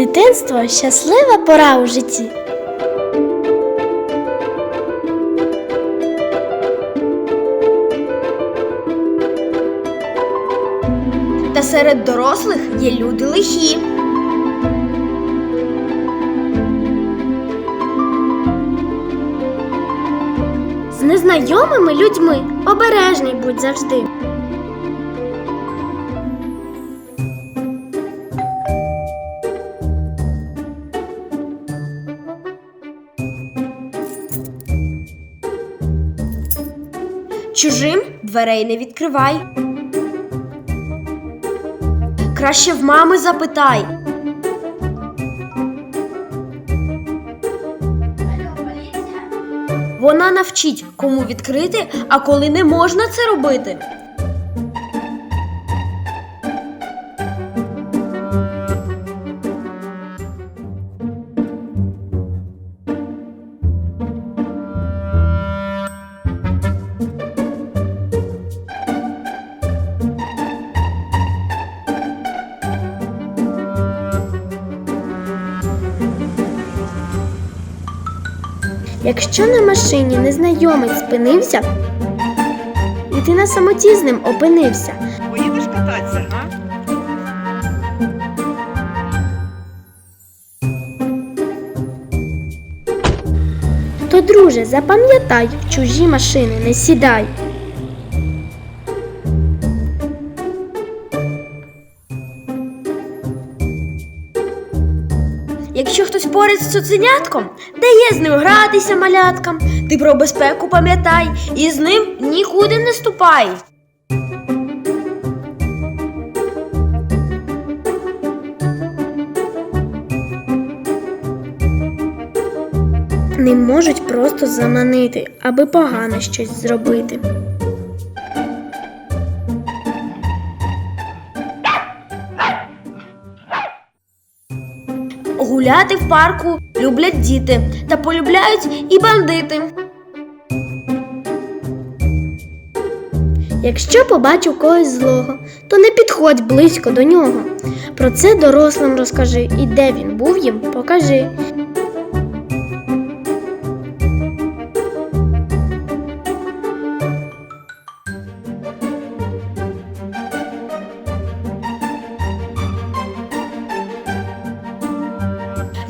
Дитинство щаслива пора у житті. Та серед дорослих є люди лихі. З незнайомими людьми обережний будь завжди. Чужим дверей не відкривай. Краще в мами запитай. Вона навчить, кому відкрити, а коли не можна це робити. Якщо на машині незнайомець спинився, і ти на самоті з ним опинився, Поїдеш кататися, а? то, друже, запам'ятай, в чужі машини не сідай. Якщо хтось поряд з цуценятком, дає з ним гратися маляткам, ти про безпеку пам'ятай і з ним нікуди не ступай. Не можуть просто заманити, аби погано щось зробити. Гуляти в парку люблять діти та полюбляють і бандити. Якщо побачив когось злого, то не підходь близько до нього. Про це дорослим розкажи, і де він був їм, покажи.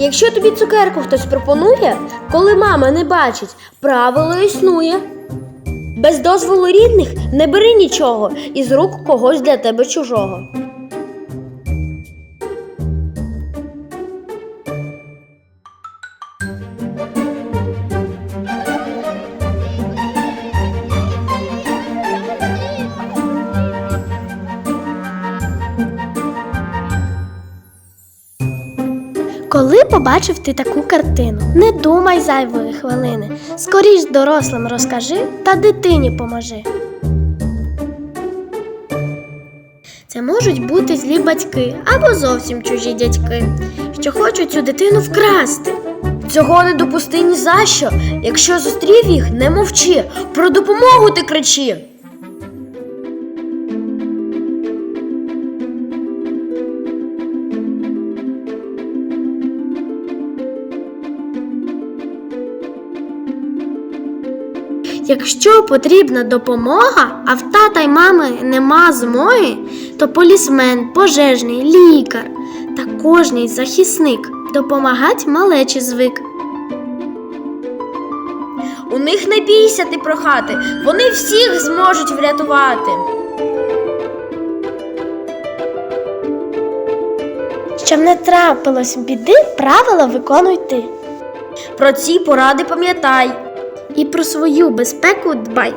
Якщо тобі цукерку хтось пропонує, коли мама не бачить, правило існує. Без дозволу рідних не бери нічого із рук когось для тебе чужого. Коли побачив ти таку картину, не думай зайвої хвилини. Скоріш дорослим розкажи та дитині поможи. Це можуть бути злі батьки або зовсім чужі дядьки, що хочуть цю дитину вкрасти. Цього не допусти ні за що. Якщо зустрів їх, не мовчи. Про допомогу ти кричи. Якщо потрібна допомога, а в тата й мами нема змоги, то полісмен, пожежний, лікар та кожний захисник допомагать малечі звик. У них не бійся ти прохати, вони всіх зможуть врятувати. Щоб не трапилось біди, правила виконуй ти. Про ці поради пам'ятай. І про свою безпеку дбай.